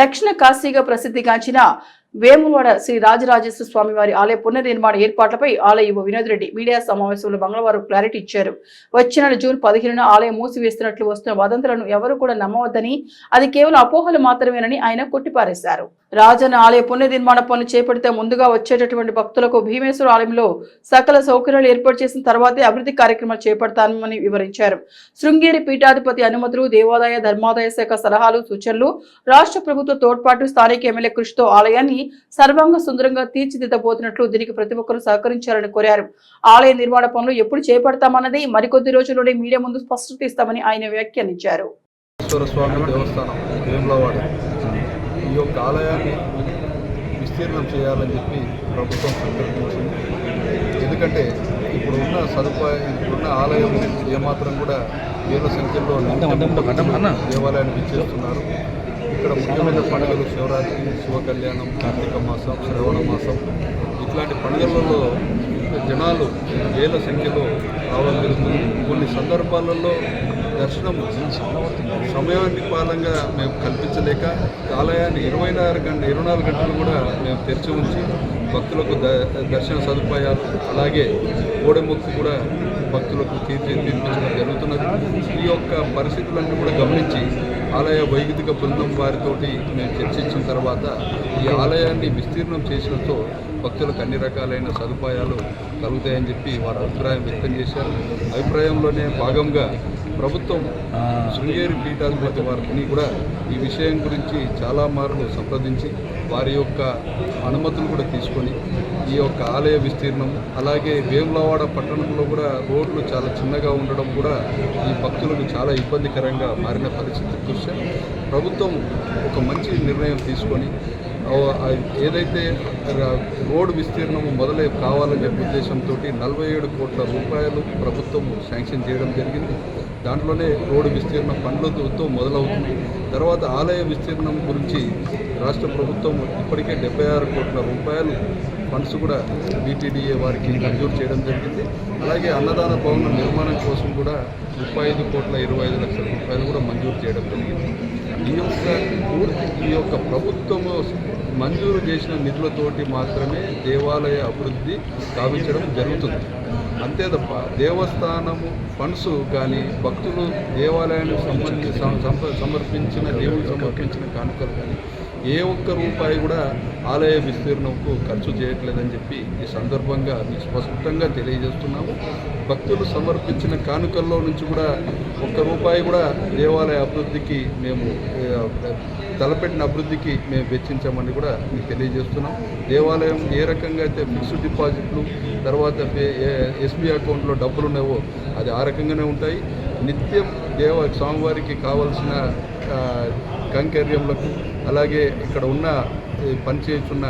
దక్షిణ కాశీగా ప్రసిద్ధిగాంచిన వేములవాడ శ్రీ రాజరాజేశ్వర స్వామి వారి ఆలయ పునర్నిర్మాణ ఏర్పాట్లపై ఆలయ వినోద్ రెడ్డి మీడియా సమావేశంలో మంగళవారం క్లారిటీ ఇచ్చారు. వచ్చిన జూన్ పదిహేనున ఆలయం మూసివేస్తున్నట్లు వస్తున్న వదంతులను ఎవరు కూడా నమ్మవద్దని అది కేవలం అపోహలు మాత్రమేనని ఆయన కొట్టిపారేశారు. రాజన్న ఆలయ పునర్నిర్మాణ పనులు చేపడితే ముందుగా వచ్చేటటువంటి భక్తులకు భీమేశ్వర ఆలయంలో సకల సౌకర్యాలు ఏర్పాటు చేసిన తర్వాతే అభివృద్ధి కార్యక్రమాలు చేపడతామని వివరించారు. శృంగేరి పీఠాధిపతి అనుమతులు దేవాదాయ ధర్మాదాయ శాఖ సలహాలు సూచనలు రాష్ట్ర ప్రభుత్వ తోడ్పాటు స్థానిక ఎమ్మెల్యే కృషితో ఆలయాన్ని సర్వాంగ సుందరంగా తీర్చిదిద్దబోతున్నట్లు దీనికి ప్రతి ఒక్కరూ సహకరించాలని కోరారు. ఆలయ నిర్మాణ పనులు ఎప్పుడు చేపడతామన్నది మరికొద్ది రోజుల్లోనే మీడియా ముందు స్పష్టత ఇస్తామని ఆయన వ్యాఖ్యానించారు. ఈ యొక్క ఆలయాన్ని విస్తీర్ణం చేయాలని చెప్పి ప్రభుత్వం సంకల్పించింది. ఎందుకంటే ఇప్పుడు ఉన్న సదుపాయం ఇప్పుడున్న ఆలయం ఏమాత్రం కూడా వేల సంఖ్యలో దేవాలయాన్ని విచ్చేస్తున్నారు. ఇక్కడ ముఖ్యమైన పండుగలు శివరాత్రి శివ కళ్యాణం కార్తీక మాసం శ్రవణ మాసం. ఇట్లాంటి పండుగలలో జనాలు వేల సంఖ్యలో రావడం జరుగుతుంది. కొన్ని సందర్భాలలో దర్శనం సమయానికి పాలంగా మేము కల్పించలేక ఆలయాన్ని ఇరవై నాలుగు గంట ఇరవై నాలుగు గంటలు కూడా మేము తెరిచి ఉంచి భక్తులకు ద దర్శన సదుపాయాలు అలాగే కోడెముక్కు కూడా భక్తులకు తీర్చి తీర్పించడం జరుగుతున్నది. ఈ యొక్క పరిస్థితులన్నీ కూడా గమనించి ఆలయ వైదిక బృందం వారితోటి మేము చర్చించిన తర్వాత ఈ ఆలయాన్ని విస్తీర్ణం చేసినతో భక్తులకు అన్ని రకాలైన సదుపాయాలు కలుగుతాయని చెప్పి వారు అభిప్రాయం వ్యక్తం చేశారు. అభిప్రాయంలోనే భాగంగా ప్రభుత్వం శృంగేరి పీఠాధిపతి వారిని కూడా ఈ విషయం గురించి చాలా మార్లు సంప్రదించి వారి యొక్క అనుమతులు కూడా తీసుకొని ఈ యొక్క ఆలయ విస్తీర్ణం అలాగే వేములవాడ పట్టణంలో కూడా రోడ్లు చాలా చిన్నగా ఉండడం కూడా ఈ భక్తులకు చాలా ఇబ్బందికరంగా మారిన పరిస్థితి దృష్ట్యా ప్రభుత్వం ఒక మంచి నిర్ణయం తీసుకొని ఏదైతే రోడ్డు విస్తీర్ణము మొదలై కావాలని చెప్పే ఉద్దేశంతో నలభై ఏడు కోట్ల రూపాయలు ప్రభుత్వం శాంక్షన్ చేయడం జరిగింది. దాంట్లోనే రోడ్డు విస్తీర్ణం పనులతో మొదలవుతుంది తర్వాత ఆలయ విస్తీర్ణం గురించి రాష్ట్ర ప్రభుత్వం ఇప్పటికే డెబ్బై ఆరు కోట్ల రూపాయలు ఫండ్స్ కూడా బీటీడీఏ వారికి మంజూరు చేయడం జరిగింది. అలాగే అన్నదాన భవనం నిర్మాణం కోసం కూడా ముప్పై ఐదు కోట్ల ఇరవై ఐదు లక్షల రూపాయలు కూడా మంజూరు చేయడం జరిగింది. ఈ యొక్క పూర్తి ఈ యొక్క ప్రభుత్వము మంజూరు చేసిన నిధులతోటి మాత్రమే దేవాలయ అభివృద్ధి కావించడం జరుగుతుంది. అంతే తప్ప దేవస్థానము ఫండ్స్ కానీ భక్తులు దేవాలయానికి సంబంధించి సమర్పించిన దేవుడు సమర్పించిన కానుకలు కానీ ఏ ఒక్క రూపాయి కూడా ఆలయ విస్తీర్ణంకు ఖర్చు చేయట్లేదని చెప్పి ఈ సందర్భంగా మీకు స్పష్టంగా తెలియజేస్తున్నాము. భక్తులు సమర్పించిన కానుకల్లో నుంచి కూడా ఒక్క రూపాయి కూడా దేవాలయ అభివృద్ధికి మేము తలపెట్టిన అభివృద్ధికి మేము వెచ్చించామని కూడా మీకు తెలియజేస్తున్నాం. దేవాలయం ఏ రకంగా అయితే ఫిక్స్డ్ డిపాజిట్లు తర్వాత ఎస్బీ అకౌంట్లో డబ్బులు ఉన్నావో అది ఆ రకంగానే ఉంటాయి. నిత్యం దేవ స్వామివారికి కావలసిన కంకర్యములకు అలాగే ఇక్కడ ఉన్న పనిచేస్తున్న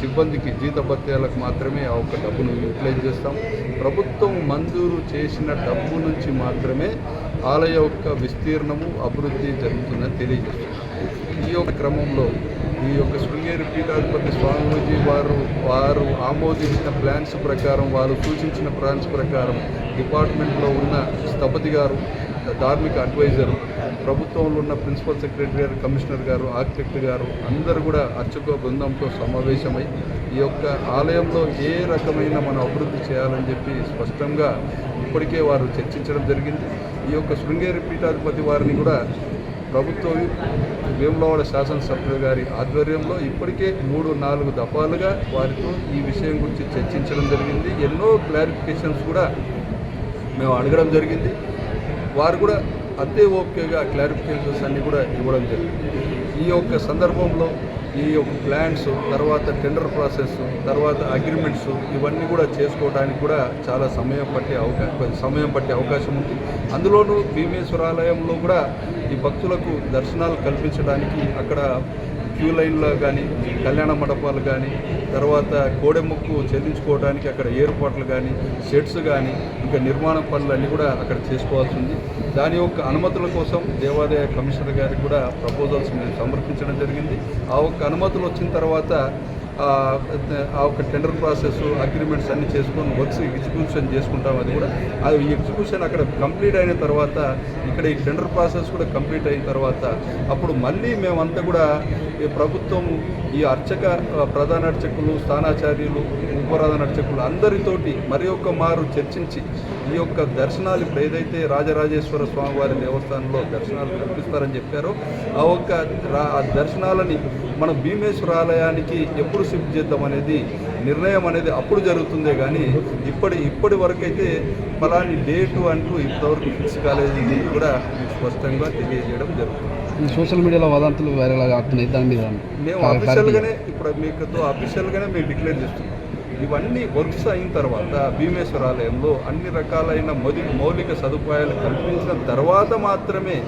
సిబ్బందికి జీతభత్యాలకు మాత్రమే ఆ ఒక్క డబ్బును యూటిలైజ్ చేస్తాం. ప్రభుత్వం మంజూరు చేసిన డబ్బు నుంచి మాత్రమే ఆలయ యొక్క విస్తీర్ణము అభివృద్ధి జరుగుతుందని తెలియజేస్తున్నాం. ఈ యొక్క క్రమంలో ఈ యొక్క శృంగేరి పీఠాధిపతి స్వామీజీ వారు వారు ఆమోదించిన ప్లాన్స్ ప్రకారం వారు సూచించిన ప్లాన్స్ ప్రకారం డిపార్ట్మెంట్లో ఉన్న స్థపతి గారు ధార్మిక అడ్వైజరు ప్రభుత్వంలో ఉన్న ప్రిన్సిపల్ సెక్రటరీ గారు కమిషనర్ గారు ఆర్కిటెక్ట్ గారు అందరూ కూడా అర్చక బృందంతో సమావేశమై ఈ యొక్క ఆలయంలో ఏ రకమైన మనం అభివృద్ధి చేయాలని చెప్పి స్పష్టంగా ఇప్పటికే వారు చర్చించడం జరిగింది. ఈ యొక్క శృంగేరి పీఠాధిపతి వారిని కూడా ప్రభుత్వం వేములవాడ శాసనసభ్యులు గారి ఆధ్వర్యంలో ఇప్పటికే మూడు నాలుగు దఫాలుగా వారితో ఈ విషయం గురించి చర్చించడం జరిగింది. ఎన్నో క్లారిఫికేషన్స్ కూడా మేము అడగడం జరిగింది. వారు కూడా అంతే ఓకేగా క్లారిఫికేషన్స్ అన్నీ కూడా ఇవ్వడం జరిగింది. ఈ యొక్క సందర్భంలో ఈ యొక్క ప్లాన్స్ తర్వాత టెండర్ ప్రాసెస్ తర్వాత అగ్రిమెంట్స్ ఇవన్నీ కూడా చేసుకోవడానికి కూడా చాలా సమయం పట్టే అవకాశం సమయం పట్టే అవకాశం ఉంది. అందులోనూ భీమేశ్వరాలయంలో కూడా ఈ భక్తులకు దర్శనాలు కల్పించడానికి అక్కడ క్యూ లైన్లో కానీ కళ్యాణ మండపాలు కానీ తర్వాత కోడెముక్కు చెల్లించుకోవడానికి అక్కడ ఏర్పాట్లు కానీ షెడ్స్ కానీ ఇంకా నిర్మాణ పనులు అన్నీ కూడా అక్కడ చేసుకోవాల్సి ఉంది. దాని యొక్క అనుమతుల కోసం దేవాదాయ కమిషనర్ గారికి కూడా ప్రపోజల్స్ మేము సమర్పించడం జరిగింది. ఆ ఒక్క అనుమతులు వచ్చిన తర్వాత ఆ ఒక టెండర్ ప్రాసెస్ అగ్రిమెంట్స్ అన్ని చేసుకొని వర్క్స్ ఎగ్జిక్యూషన్ చేసుకుంటాం అది కూడా. అది ఎగ్జిక్యూషన్ అక్కడ కంప్లీట్ అయిన తర్వాత ఇక్కడ ఈ టెండర్ ప్రాసెస్ కూడా కంప్లీట్ అయిన తర్వాత అప్పుడు మళ్ళీ మేమంతా కూడా ఈ ప్రభుత్వం ఈ అర్చక ప్రధాన అర్చకులు స్థానాచార్యులు ఉపప్రధాన అర్చకులు అందరితోటి మరి ఒక్క మారు చర్చించి ఈ యొక్క దర్శనాలు ఇప్పుడు ఏదైతే రాజరాజేశ్వర స్వామి వారి దేవస్థానంలో దర్శనాలు కల్పిస్తారని చెప్పారో ఆ ఒక్క దర్శనాలని మన భీమేశ్వర ఆలయానికి ఎప్పుడు షిఫ్ట్ చేద్దాం అనేది నిర్ణయం అనేది అప్పుడు జరుగుతుందే కానీ ఇప్పటి ఇప్పటి వరకు అయితే ఫలాని డేటు అంటూ ఇప్పటివరకు ఫిక్స్ కాలేదు ఇది కూడా స్పష్టంగా తెలియజేయడం జరుగుతుంది. సోషల్ మీడియాలో వదంతులు వైరల్ అవుతున్నాయి దాని మీద మేము అఫీషియల్గానే ఇప్పుడు మీకు అఫీషియల్గానే మేము డిక్లేర్ చేస్తున్నాం. ఇవన్నీ వర్క్స్ అయిన తర్వాత భీమేశ్వర ఆలయంలో అన్ని రకాలైన మౌలిక సదుపాయాలు కల్పించిన తర్వాత మాత్రమే